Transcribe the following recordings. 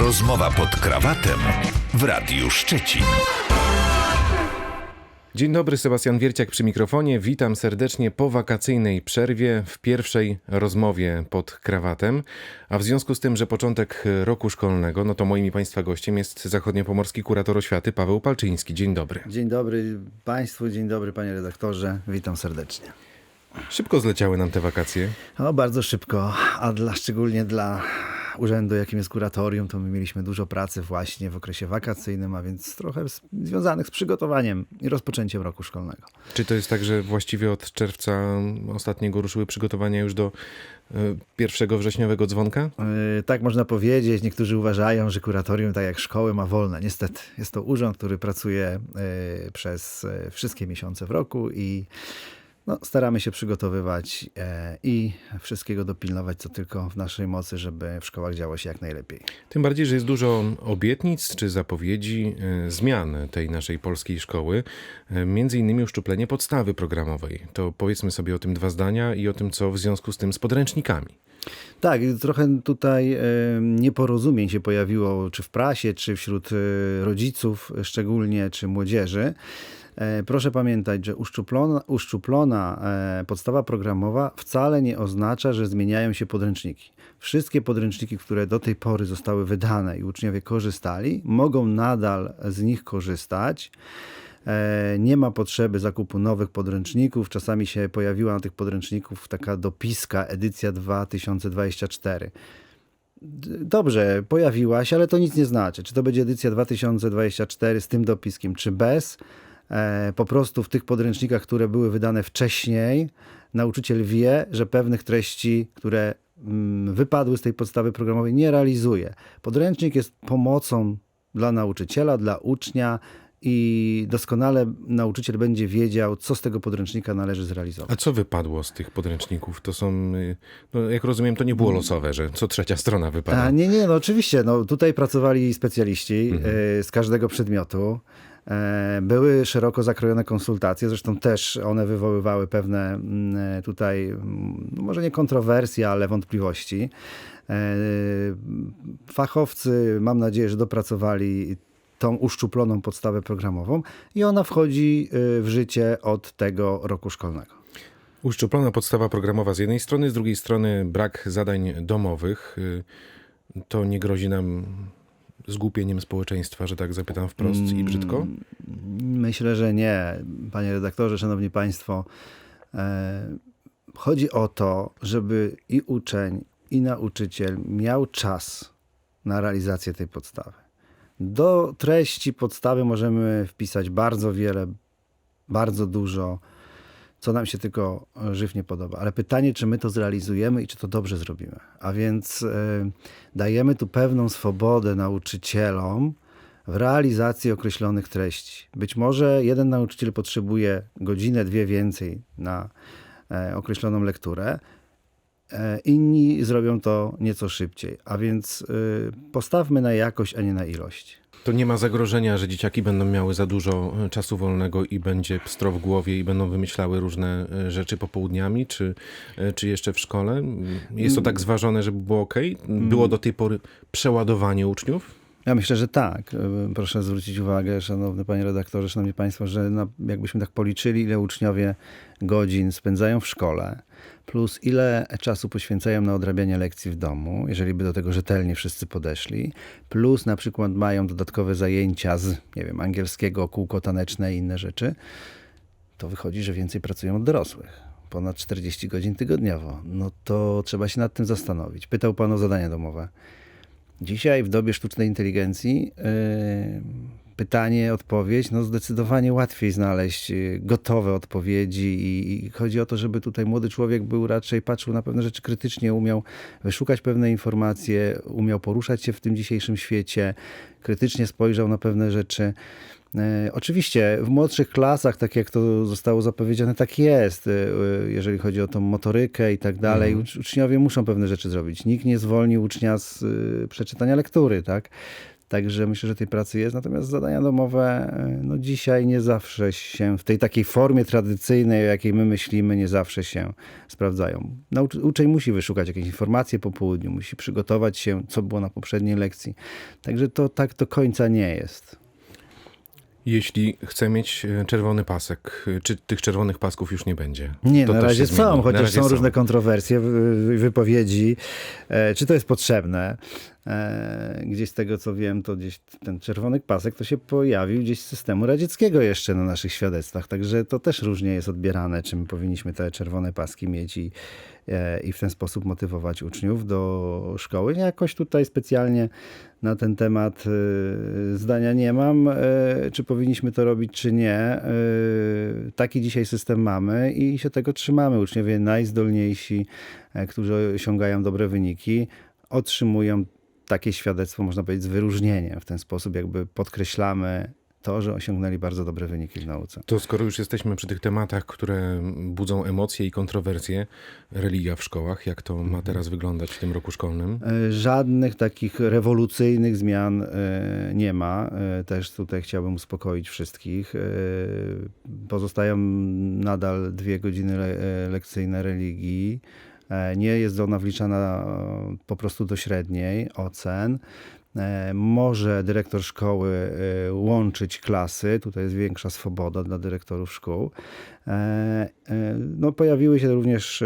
Rozmowa pod krawatem w Radiu Szczecin. Dzień dobry, Sebastian Wierciak przy mikrofonie. Witam serdecznie po wakacyjnej przerwie w pierwszej rozmowie pod krawatem. A w związku z tym, że początek roku szkolnego, no to moim i Państwa gościem jest zachodniopomorski kurator oświaty Paweł Palczyński. Dzień dobry. Dzień dobry Państwu, dzień dobry Panie redaktorze, witam serdecznie. Szybko zleciały nam te wakacje. O, bardzo szybko, a dla, szczególnie dla urzędu, jakim jest kuratorium, to my mieliśmy dużo pracy właśnie w okresie wakacyjnym, a więc trochę z, związanych z przygotowaniem i rozpoczęciem roku szkolnego. Czy to jest tak, że właściwie od czerwca ostatniego ruszyły przygotowania już do y, pierwszego wrześniowego dzwonka? Yy, tak można powiedzieć. Niektórzy uważają, że kuratorium, tak jak szkoły, ma wolne. Niestety, jest to urząd, który pracuje yy, przez wszystkie miesiące w roku i no, staramy się przygotowywać e, i wszystkiego dopilnować, co tylko w naszej mocy, żeby w szkołach działo się jak najlepiej. Tym bardziej, że jest dużo obietnic czy zapowiedzi y, zmian tej naszej polskiej szkoły, y, między innymi uszczuplenie podstawy programowej. To powiedzmy sobie o tym dwa zdania i o tym, co w związku z tym z podręcznikami. Tak, trochę tutaj e, nieporozumień się pojawiło, czy w prasie, czy wśród e, rodziców szczególnie, czy młodzieży. E, Proszę pamiętać, że uszczuplona, uszczuplona e, podstawa programowa wcale nie oznacza, że zmieniają się podręczniki. Wszystkie podręczniki, które do tej pory zostały wydane i uczniowie korzystali, mogą nadal z nich korzystać. E, Nie ma potrzeby zakupu nowych podręczników. Czasami się pojawiła na tych podręczników taka dopiska edycja 2024. D- Dobrze, pojawiła się, ale to nic nie znaczy. Czy to będzie edycja 2024 z tym dopiskiem, czy bez. E, po prostu w tych podręcznikach, które były wydane wcześniej, nauczyciel wie, że pewnych treści, które mm, wypadły z tej podstawy programowej, nie realizuje. Podręcznik jest pomocą dla nauczyciela, dla ucznia i doskonale nauczyciel będzie wiedział, co z tego podręcznika należy zrealizować. A co wypadło z tych podręczników? To są, y, no jak rozumiem, to nie było losowe, że co trzecia strona wypada. A, nie, nie, no oczywiście. No, tutaj pracowali specjaliści e, z każdego przedmiotu. E, Były szeroko zakrojone konsultacje, zresztą też one wywoływały pewne mm, e, tutaj, mm, no może nie kontrowersje, ale wątpliwości. E, Fachowcy, mam nadzieję, że dopracowali tą uszczuploną podstawę programową i ona wchodzi e, w życie od tego roku szkolnego. Uszczuplona podstawa programowa z jednej strony, z drugiej strony brak zadań domowych. Y, To nie grozi nam zgłupieniem społeczeństwa, że tak zapytam wprost i brzydko? Myślę, że nie. Panie redaktorze, szanowni państwo, e, chodzi o to, żeby i uczeń, i nauczyciel miał czas na realizację tej podstawy. Do treści podstawy możemy wpisać bardzo wiele, bardzo dużo, co nam się tylko żywnie podoba. Ale pytanie, czy my to zrealizujemy i czy to dobrze zrobimy. A więc e, dajemy tu pewną swobodę nauczycielom w realizacji określonych treści. Być może jeden nauczyciel potrzebuje godzinę, dwie więcej na e, określoną lekturę, e, inni zrobią to nieco szybciej. A więc e, postawmy na jakość, a nie na ilość. To nie ma zagrożenia, że dzieciaki będą miały za dużo y, czasu wolnego i będzie pstro w głowie i będą wymyślały różne y, rzeczy popołudniami, czy, y, czy jeszcze w szkole? Jest to tak zważone, żeby było ok? Było do tej pory przeładowanie uczniów? Ja myślę, że tak. E, Proszę zwrócić uwagę, szanowny panie redaktorze, szanowni państwo, że na, jakbyśmy tak policzyli, ile uczniowie godzin spędzają w szkole, plus ile czasu poświęcają na odrabianie lekcji w domu, jeżeli by do tego rzetelnie wszyscy podeszli, plus na przykład mają dodatkowe zajęcia z, nie wiem, angielskiego, kółko taneczne i inne rzeczy, to wychodzi, że więcej pracują od dorosłych. Ponad 40 godzin tygodniowo. No to trzeba się nad tym zastanowić. Pytał pan o zadania domowe. Dzisiaj w dobie sztucznej inteligencji yy, pytanie, odpowiedź, no zdecydowanie łatwiej znaleźć yy, gotowe odpowiedzi i, i chodzi o to, żeby tutaj młody człowiek był raczej patrzył na pewne rzeczy krytycznie, umiał wyszukać pewne informacje, umiał poruszać się w tym dzisiejszym świecie, krytycznie spojrzał na pewne rzeczy. E, Oczywiście w młodszych klasach, tak jak to zostało zapowiedziane, tak jest, e, e, jeżeli chodzi o tą motorykę i tak dalej. Ucz- Uczniowie muszą pewne rzeczy zrobić. Nikt nie zwolni ucznia z e, przeczytania lektury, tak? Także myślę, że tej pracy jest. Natomiast zadania domowe e, no dzisiaj nie zawsze się w tej takiej formie tradycyjnej, o jakiej my myślimy, nie zawsze się sprawdzają. Nauczy, uczeń musi wyszukać jakieś informacje po południu, musi przygotować się, co było na poprzedniej lekcji. Także to tak do końca nie jest. Jeśli chcę mieć e, czerwony pasek, e, czy tych czerwonych pasków już nie będzie? Nie, To na razie są, chociaż razie są różne kontrowersje, wy- wypowiedzi. E, Czy to jest potrzebne? Gdzieś z tego co wiem, to gdzieś ten czerwony pasek to się pojawił gdzieś z systemu radzieckiego jeszcze na naszych świadectwach, także to też różnie jest odbierane, czy my powinniśmy te czerwone paski mieć i, i w ten sposób motywować uczniów do szkoły. Ja jakoś tutaj specjalnie na ten temat e, zdania nie mam, e, czy powinniśmy to robić, czy nie. E, Taki dzisiaj system mamy i się tego trzymamy. Uczniowie najzdolniejsi, e, którzy osiągają dobre wyniki, otrzymują takie świadectwo, można powiedzieć, z wyróżnieniem. W ten sposób jakby podkreślamy to, że osiągnęli bardzo dobre wyniki w nauce. To skoro już jesteśmy przy tych tematach, które budzą emocje i kontrowersje, religia w szkołach, jak to ma teraz wyglądać w tym roku szkolnym? E, Żadnych takich rewolucyjnych zmian e, nie ma. E, Też tutaj chciałbym uspokoić wszystkich. Pozostają nadal dwie godziny le- lekcyjne religii. E, Nie jest ona wliczana e, po prostu do średniej ocen. E, Może dyrektor szkoły łączyć klasy, tutaj jest większa swoboda dla dyrektorów szkół. No, pojawiły się również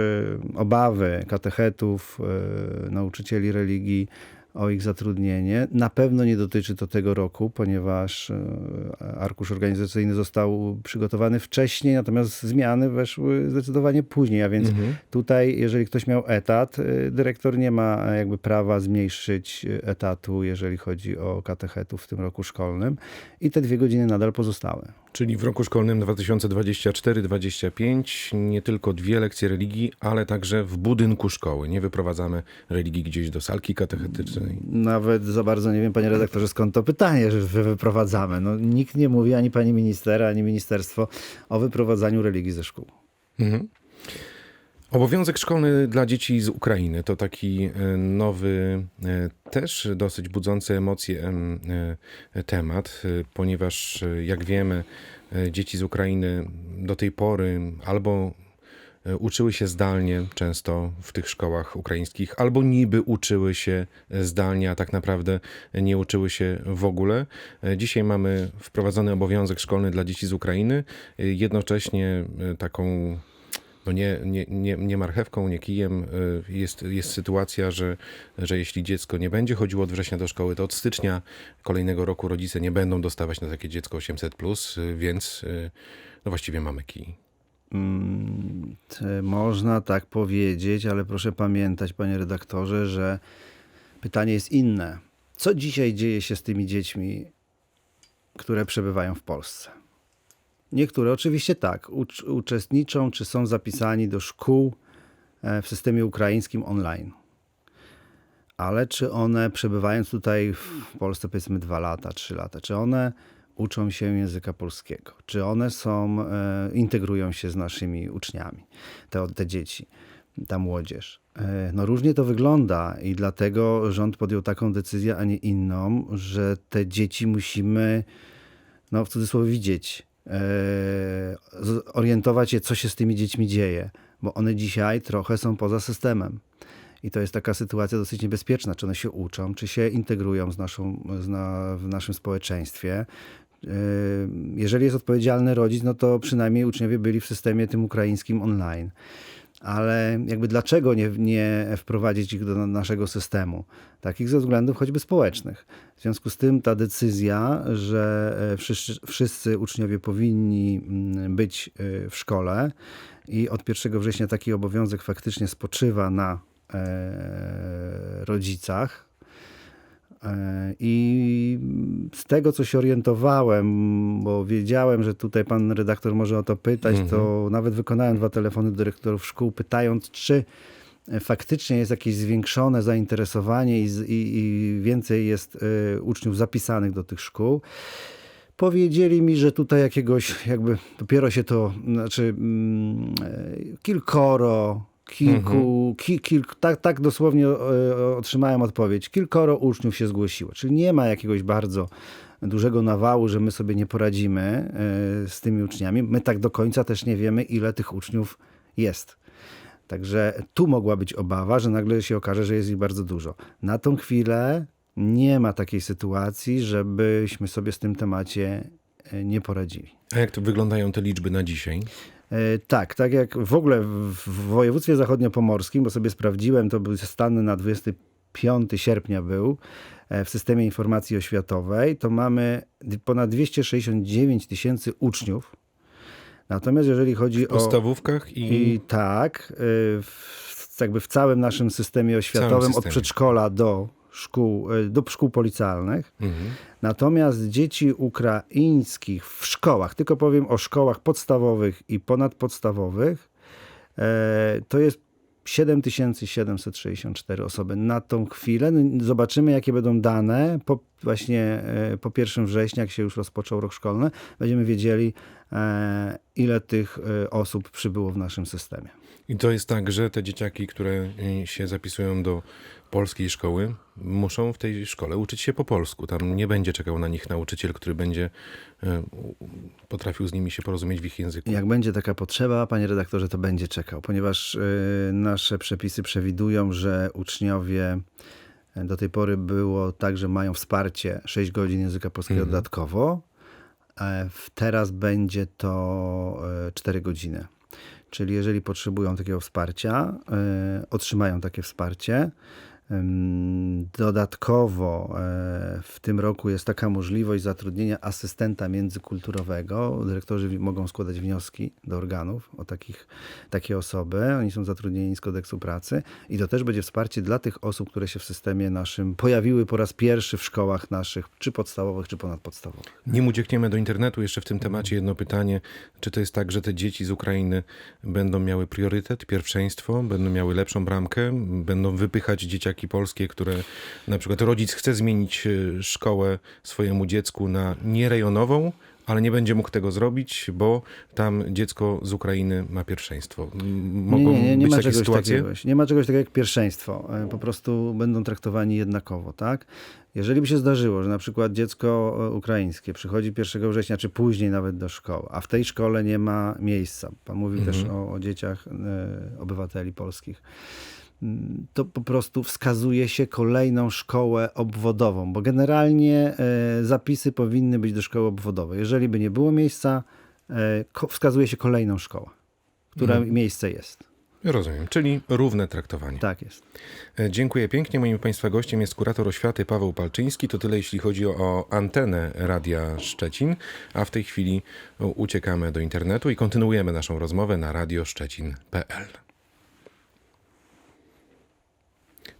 obawy katechetów, nauczycieli religii o ich zatrudnienie. Na pewno nie dotyczy to tego roku, ponieważ e, arkusz organizacyjny został przygotowany wcześniej, natomiast zmiany weszły zdecydowanie później, a więc tutaj, jeżeli ktoś miał etat, e, dyrektor nie ma e, jakby prawa zmniejszyć etatu, jeżeli chodzi o katechetów w tym roku szkolnym i te dwie godziny nadal pozostały. Czyli w roku szkolnym 2024-25 nie tylko dwie lekcje religii, ale także w budynku szkoły. Nie wyprowadzamy religii gdzieś do salki katechetycznej. Nawet za bardzo nie wiem, panie redaktorze, skąd to pytanie, że wy- wyprowadzamy. No, nikt nie mówi, ani pani minister, ani ministerstwo o wyprowadzaniu religii ze szkół. Obowiązek szkolny dla dzieci z Ukrainy to taki e, nowy, e, też dosyć budzący emocje em, e, temat, ponieważ jak wiemy, dzieci z Ukrainy do tej pory albo uczyły się zdalnie często w tych szkołach ukraińskich, albo niby uczyły się zdalnie, a tak naprawdę nie uczyły się w ogóle. Dzisiaj mamy wprowadzony obowiązek szkolny dla dzieci z Ukrainy, jednocześnie taką no nie, nie, nie, nie marchewką, nie kijem. y, Jest, jest sytuacja, że, że jeśli dziecko nie będzie chodziło od września do szkoły, to od stycznia kolejnego roku rodzice nie będą dostawać na takie dziecko 800, y, więc y, no właściwie mamy kij. Mm, Można tak powiedzieć, ale proszę pamiętać, panie redaktorze, że pytanie jest inne. Co dzisiaj dzieje się z tymi dziećmi, które przebywają w Polsce? Niektóre oczywiście tak, ucz- uczestniczą czy są zapisani do szkół e, w systemie ukraińskim online. Ale czy one przebywając tutaj w Polsce powiedzmy dwa lata, trzy lata, czy one uczą się języka polskiego? Czy one są, e, integrują się z naszymi uczniami, te, te dzieci, ta młodzież? E, no różnie to wygląda i dlatego rząd podjął taką decyzję, a nie inną, że te dzieci musimy, no w cudzysłowie widzieć, orientować się, co się z tymi dziećmi dzieje, bo one dzisiaj trochę są poza systemem. I to jest taka sytuacja dosyć niebezpieczna, czy one się uczą, czy się integrują z naszą, z na, w naszym społeczeństwie. Yy, Jeżeli jest odpowiedzialny rodzic, no to przynajmniej uczniowie byli w systemie tym ukraińskim online. Ale jakby dlaczego nie, nie wprowadzić ich do naszego systemu? Takich ze względów choćby społecznych. W związku z tym ta decyzja, że e, wszyscy, wszyscy uczniowie powinni mm, być e, w szkole i od 1 września taki obowiązek faktycznie spoczywa na e, rodzicach. E, I z tego, co się orientowałem, bo wiedziałem, że tutaj pan redaktor może o to pytać, to nawet wykonałem dwa telefony do dyrektorów szkół, pytając, czy e, faktycznie jest jakieś zwiększone zainteresowanie i, i, i więcej jest e, uczniów zapisanych do tych szkół. Powiedzieli mi, że tutaj jakiegoś, jakby dopiero się to, znaczy mm, kilkoro kilku, ki, kilk, tak, tak dosłownie e, otrzymałem odpowiedź. Kilkoro uczniów się zgłosiło, czyli nie ma jakiegoś bardzo dużego nawału, że my sobie nie poradzimy e, z tymi uczniami. My tak do końca też nie wiemy, ile tych uczniów jest. Także tu mogła być obawa, że nagle się okaże, że jest ich bardzo dużo. Na tą chwilę nie ma takiej sytuacji, żebyśmy sobie z tym temacie e, nie poradzili. A jak to wyglądają te liczby na dzisiaj? E, Tak, tak jak w ogóle w województwie zachodniopomorskim, bo sobie sprawdziłem, to był stan na 25 sierpnia był e, w systemie informacji oświatowej, to mamy ponad 269 tysięcy uczniów. Natomiast jeżeli chodzi W podstawówkach i, i tak, y, w, jakby w całym naszym systemie oświatowym, od systemie. przedszkola do szkół, y, do szkół policjalnych. Mhm. Natomiast dzieci ukraińskich w szkołach, tylko powiem o szkołach podstawowych i ponadpodstawowych, e, to jest 7764 osoby na tą chwilę. No, Zobaczymy, jakie będą dane po, właśnie e, po 1 września, jak się już rozpoczął rok szkolny. Będziemy wiedzieli, e, ile tych e, osób przybyło w naszym systemie. I to jest tak, że te dzieciaki, które y, się zapisują do polskiej szkoły, muszą w tej szkole uczyć się po polsku. Tam nie będzie czekał na nich nauczyciel, który będzie y, potrafił z nimi się porozumieć w ich języku. Jak będzie taka potrzeba, panie redaktorze, to będzie czekał, ponieważ y, nasze przepisy przewidują, że uczniowie do tej pory było tak, że mają wsparcie 6 godzin języka polskiego dodatkowo. E, w- Teraz będzie to y, 4 godziny. Czyli jeżeli potrzebują takiego wsparcia, y, otrzymają takie wsparcie. Dodatkowo e, w tym roku jest taka możliwość zatrudnienia asystenta międzykulturowego. Dyrektorzy mogą składać wnioski do organów o takich, takie osoby. Oni są zatrudnieni z kodeksu pracy i to też będzie wsparcie dla tych osób, które się w systemie naszym pojawiły po raz pierwszy w szkołach naszych, czy podstawowych, czy ponadpodstawowych. Nim uciekniemy do internetu, jeszcze w tym temacie jedno pytanie. Czy to jest tak, że te dzieci z Ukrainy będą miały priorytet, pierwszeństwo, będą miały lepszą bramkę, będą wypychać dzieciaki polskie, które na przykład rodzic chce zmienić e, szkołę swojemu dziecku na nierejonową, ale nie będzie mógł tego zrobić, bo tam dziecko z Ukrainy ma pierwszeństwo. Mogą nie, nie, nie być ma takie czegoś sytuacje? Takiego, nie ma czegoś takiego jak pierwszeństwo. E, Po prostu będą traktowani jednakowo, tak? Jeżeli by się zdarzyło, że na przykład dziecko e, ukraińskie przychodzi 1 września, czy później nawet do szkoły, a w tej szkole nie ma miejsca, pan mówił też o, o dzieciach e, obywateli polskich, to po prostu wskazuje się kolejną szkołę obwodową, bo generalnie e, zapisy powinny być do szkoły obwodowej. Jeżeli by nie było miejsca, e, wskazuje się kolejną szkołę, która miejsce jest. Rozumiem, czyli równe traktowanie. Tak jest. E, Dziękuję pięknie. Moim Państwa gościem jest kurator oświaty Paweł Palczyński. To tyle, jeśli chodzi o antenę Radia Szczecin. A w tej chwili uciekamy do internetu i kontynuujemy naszą rozmowę na radioszczecin.pl.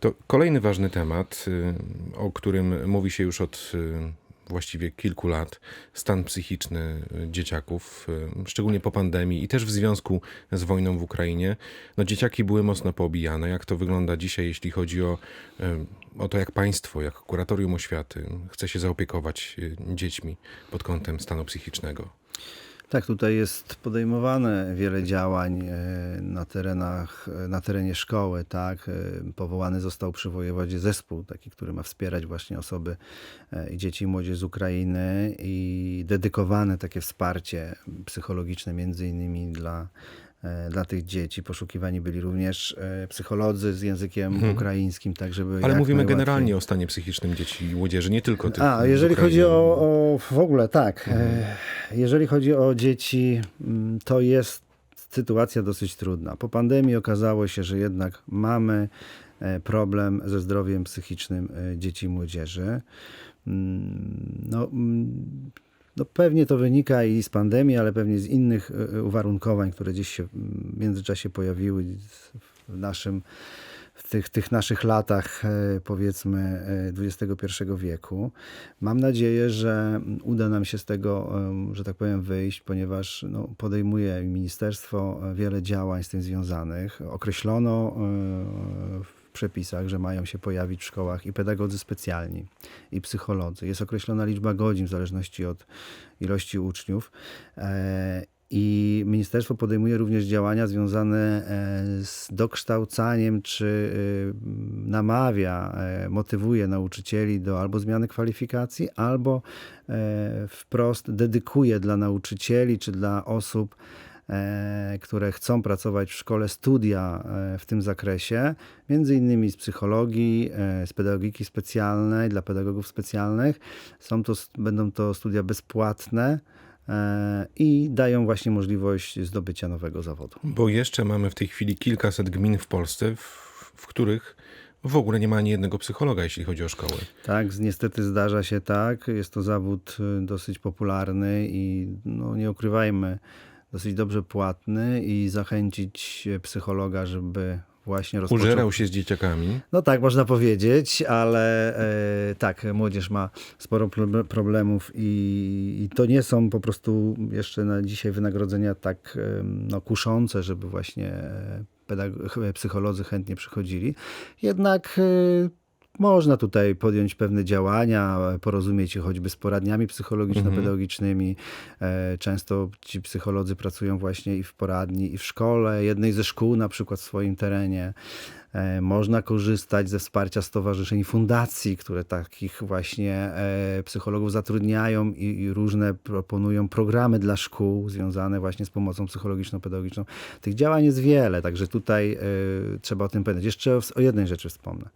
To kolejny ważny temat, y, o którym mówi się już od y, właściwie kilku lat, stan psychiczny y, dzieciaków, szczególnie po pandemii i też w związku z wojną w Ukrainie. No, dzieciaki były mocno poobijane. Jak to wygląda dzisiaj, jeśli chodzi o, o to, jak państwo, jak kuratorium oświaty chce się zaopiekować dziećmi pod kątem stanu psychicznego? Tak, tutaj jest podejmowane wiele działań e, na terenach, e, na terenie szkoły, tak. E, Powołany został przy zespół, taki, który ma wspierać właśnie osoby i dzieci i młodzież z Ukrainy i dedykowane takie wsparcie psychologiczne między innymi dla dla tych dzieci. Poszukiwani byli również e, psycholodzy z językiem ukraińskim, tak żeby Ale mówimy najłatwiej- generalnie o stanie psychicznym dzieci i młodzieży, nie tylko tych a, jeżeli chodzi o, o w ogóle, tak. E, Jeżeli chodzi o dzieci, mm, to jest sytuacja dosyć trudna. Po pandemii okazało się, że jednak mamy e, problem ze zdrowiem psychicznym e, dzieci i młodzieży. Mm, No, mm, no pewnie to wynika i z pandemii, ale pewnie z innych e, uwarunkowań, które gdzieś się w międzyczasie pojawiły w naszym w tych, tych naszych latach, e, powiedzmy, e, XXI wieku. Mam nadzieję, że uda nam się z tego, że tak powiem, wyjść, ponieważ no, podejmuje ministerstwo e, wiele działań z tym związanych. Określono e, w przepisach, że mają się pojawić w szkołach i pedagodzy specjalni, i psycholodzy. Jest określona liczba godzin w zależności od ilości uczniów. E, I ministerstwo podejmuje również działania związane e, z dokształcaniem, czy e, namawia, e, motywuje nauczycieli do albo zmiany kwalifikacji, albo wprost dedykuje dla nauczycieli, czy dla osób, które chcą pracować w szkole, studia e, w tym zakresie, między innymi z psychologii, e, z pedagogiki specjalnej, dla pedagogów specjalnych. Są to, będą to studia bezpłatne e, i dają właśnie możliwość zdobycia nowego zawodu. Bo jeszcze mamy w tej chwili kilkaset gmin w Polsce, w, w których w ogóle nie ma ani jednego psychologa, jeśli chodzi o szkoły. Tak, niestety zdarza się tak. Jest to zawód y, dosyć popularny i no, nie ukrywajmy, dosyć dobrze płatny i zachęcić e, psychologa, żeby właśnie rozpoczął... Użerał się z dzieciakami. No tak, można powiedzieć, ale e, tak, młodzież ma sporo proble- problemów i, i to nie są po prostu jeszcze na dzisiaj wynagrodzenia tak e, no, kuszące, żeby właśnie e, psycholodzy chętnie przychodzili. Jednak e, można tutaj podjąć pewne działania, porozumieć się choćby z poradniami psychologiczno-pedagogicznymi. E, Często ci psycholodzy pracują właśnie i w poradni, i w szkole, jednej ze szkół na przykład w swoim terenie. E, Można korzystać ze wsparcia stowarzyszeń i fundacji, które takich właśnie e, psychologów zatrudniają i, różne proponują programy dla szkół związane właśnie z pomocą psychologiczno-pedagogiczną. Tych działań jest wiele, także tutaj trzeba o tym pamiętać. Jeszcze o jednej rzeczy wspomnę.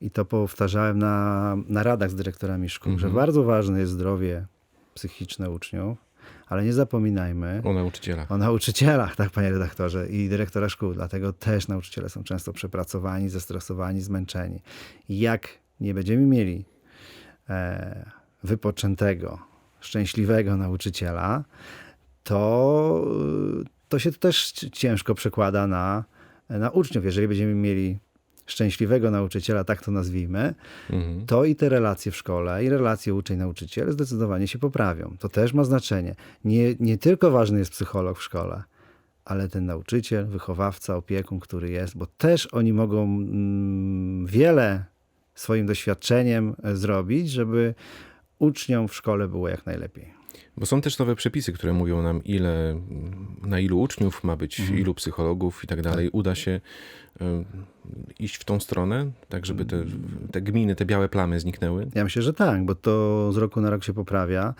I to powtarzałem na, na radach z dyrektorami szkół, że bardzo ważne jest zdrowie psychiczne uczniów, ale nie zapominajmy, O nauczycielach. o nauczycielach, tak panie redaktorze, i dyrektora szkół. Dlatego też nauczyciele są często przepracowani, zestresowani, zmęczeni. I jak nie będziemy mieli e, wypoczętego, szczęśliwego nauczyciela, to, to się też ciężko przekłada na, na uczniów. Jeżeli będziemy mieli szczęśliwego nauczyciela, tak to nazwijmy, Mhm. to i te relacje w szkole, i relacje uczeń-nauczyciel zdecydowanie się poprawią. To też ma znaczenie. Nie, nie tylko ważny jest psycholog w szkole, ale ten nauczyciel, wychowawca, opiekun, który jest, bo też oni mogą mm, wiele swoim doświadczeniem e, zrobić, żeby uczniom w szkole było jak najlepiej. Bo są też nowe przepisy, które mówią nam, ile, na ilu uczniów ma być, ilu psychologów i tak dalej. Uda się y, iść w tą stronę, tak żeby te, te gminy, te białe plamy zniknęły. Ja myślę, że tak, bo to z roku na rok się poprawia.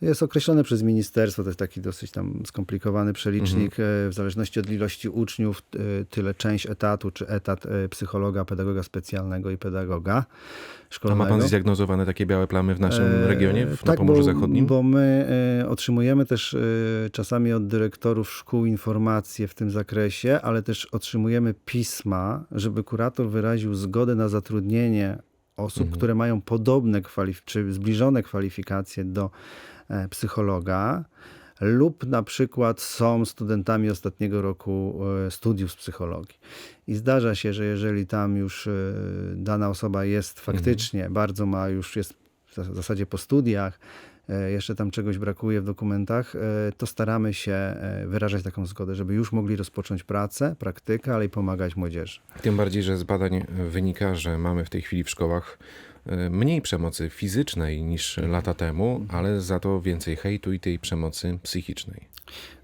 Jest określone przez ministerstwo, to jest taki dosyć tam skomplikowany przelicznik, e, w zależności od ilości uczniów, e, tyle część etatu, czy etat psychologa, pedagoga specjalnego i pedagoga A szkolnego. ma pan zdiagnozowane takie białe plamy w naszym E, regionie, w, na tak, Pomorzu bo, Zachodnim? Bo my otrzymujemy też e, czasami od dyrektorów szkół informacje w tym zakresie, ale też otrzymujemy pisma, żeby kurator wyraził zgodę na zatrudnienie osób, Mhm. które mają podobne kwalif- czy zbliżone kwalifikacje do e, psychologa. Lub na przykład są studentami ostatniego roku e, studiów z psychologii. I zdarza się, że jeżeli tam już dana osoba jest faktycznie, bardzo ma, już jest w zas- w zasadzie po studiach, jeszcze tam czegoś brakuje w dokumentach, e, to staramy się e, wyrażać taką zgodę, żeby już mogli rozpocząć pracę, praktykę, ale i pomagać młodzieży. Tym bardziej, że z badań wynika, że mamy w tej chwili w szkołach e, mniej przemocy fizycznej niż lata temu, ale za to więcej hejtu i tej przemocy psychicznej.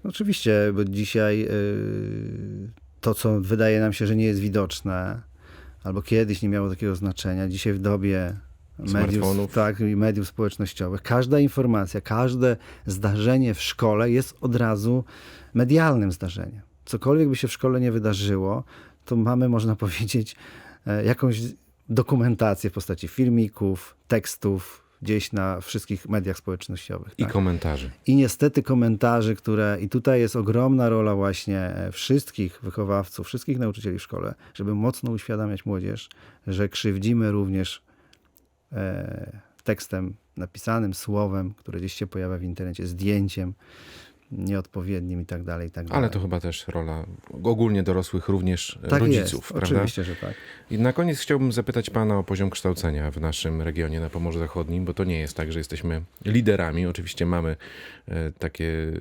Oczywiście, bo dzisiaj to, co wydaje nam się, że nie jest widoczne, albo kiedyś nie miało takiego znaczenia, dzisiaj w dobie mediów, tak, i mediów społecznościowych, każda informacja, każde zdarzenie w szkole jest od razu medialnym zdarzeniem. Cokolwiek by się w szkole nie wydarzyło, to mamy, można powiedzieć, e, jakąś dokumentację w postaci filmików, tekstów, gdzieś na wszystkich mediach społecznościowych. I tak? komentarzy. I niestety komentarzy, które, i tutaj jest ogromna rola właśnie e, wszystkich wychowawców, wszystkich nauczycieli w szkole, żeby mocno uświadamiać młodzież, że krzywdzimy również tekstem napisanym, słowem, które gdzieś się pojawia w internecie, zdjęciem nieodpowiednim i tak dalej, i tak dalej. Ale to chyba też rola ogólnie dorosłych, również tak rodziców, jest, prawda? oczywiście, że tak. I na koniec chciałbym zapytać pana o poziom kształcenia w naszym regionie na Pomorzu Zachodnim, bo to nie jest tak, że jesteśmy liderami. Oczywiście mamy e, takie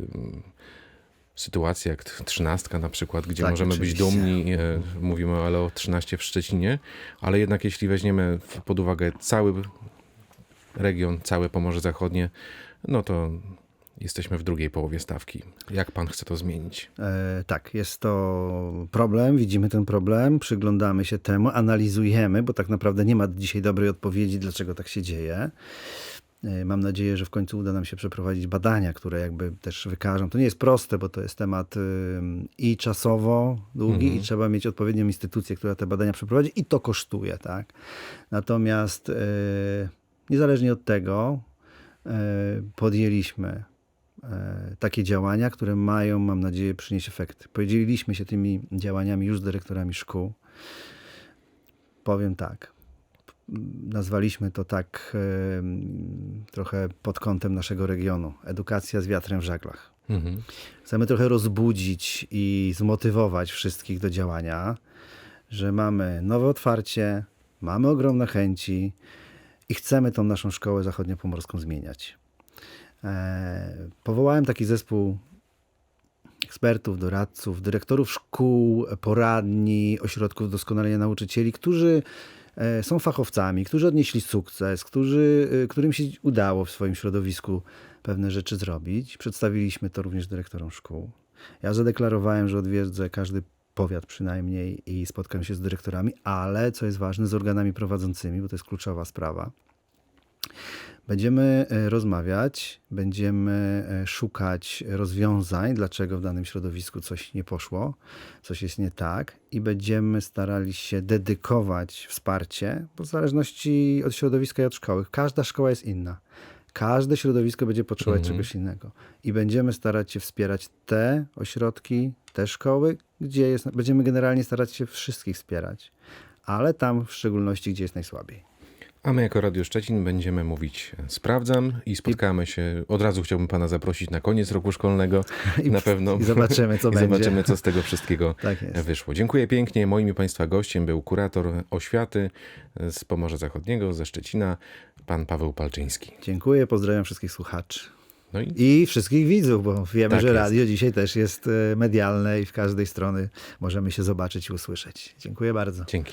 sytuacje jak trzynastka na przykład, gdzie Tak, możemy oczywiście. być dumni. E, mówimy o LO 13 w Szczecinie, ale jednak jeśli weźmiemy pod uwagę cały region, całe Pomorze Zachodnie, no to Jesteśmy w drugiej połowie stawki. Jak pan chce to zmienić? E, tak, jest to problem, widzimy ten problem, przyglądamy się temu, analizujemy, bo tak naprawdę nie ma dzisiaj dobrej odpowiedzi, dlaczego tak się dzieje. E, Mam nadzieję, że w końcu uda nam się przeprowadzić badania, które jakby też wykażą. To nie jest proste, bo to jest temat i czasowo długi, i trzeba mieć odpowiednią instytucję, która te badania przeprowadzi, i to kosztuje, tak. Natomiast e, niezależnie od tego e, podjęliśmy takie działania, które mają, mam nadzieję, przynieść efekty. Podzieliliśmy się tymi działaniami już z dyrektorami szkół. Powiem tak. Nazwaliśmy to tak trochę pod kątem naszego regionu. Edukacja z wiatrem w żaglach. Mhm. Chcemy trochę rozbudzić i zmotywować wszystkich do działania, że mamy nowe otwarcie, mamy ogromne chęci i chcemy tą naszą szkołę zachodniopomorską zmieniać. E, Powołałem taki zespół ekspertów, doradców, dyrektorów szkół, poradni, ośrodków doskonalenia nauczycieli, którzy są fachowcami, którzy odnieśli sukces, którzy, e, którym się udało w swoim środowisku pewne rzeczy zrobić. Przedstawiliśmy to również dyrektorom szkół. Ja zadeklarowałem, że odwiedzę każdy powiat przynajmniej i spotkam się z dyrektorami, ale co jest ważne, z organami prowadzącymi, bo to jest kluczowa sprawa. Będziemy e, rozmawiać, będziemy e, szukać rozwiązań, dlaczego w danym środowisku coś nie poszło, coś jest nie tak, i będziemy starali się dedykować wsparcie, bo w zależności od środowiska i od szkoły. Każda szkoła jest inna. Każde środowisko będzie potrzebować czegoś innego. I będziemy starać się wspierać te ośrodki, te szkoły, gdzie jest, będziemy generalnie starać się wszystkich wspierać, ale tam w szczególności, gdzie jest najsłabiej. A my jako Radio Szczecin będziemy mówić sprawdzam i spotkamy się. Od razu chciałbym pana zaprosić na koniec roku szkolnego. I- na pewno. i zobaczymy, co I będzie. zobaczymy, co z tego wszystkiego Tak wyszło. Dziękuję pięknie. Moim i państwa gościem był kurator oświaty z Pomorza Zachodniego, ze Szczecina, pan Paweł Palczyński. Dziękuję, pozdrawiam wszystkich słuchaczy. No i I wszystkich widzów, bo wiemy, Tak że jest. radio dzisiaj też jest e, medialne i w każdej strony możemy się zobaczyć i usłyszeć. Dziękuję bardzo. dzięki.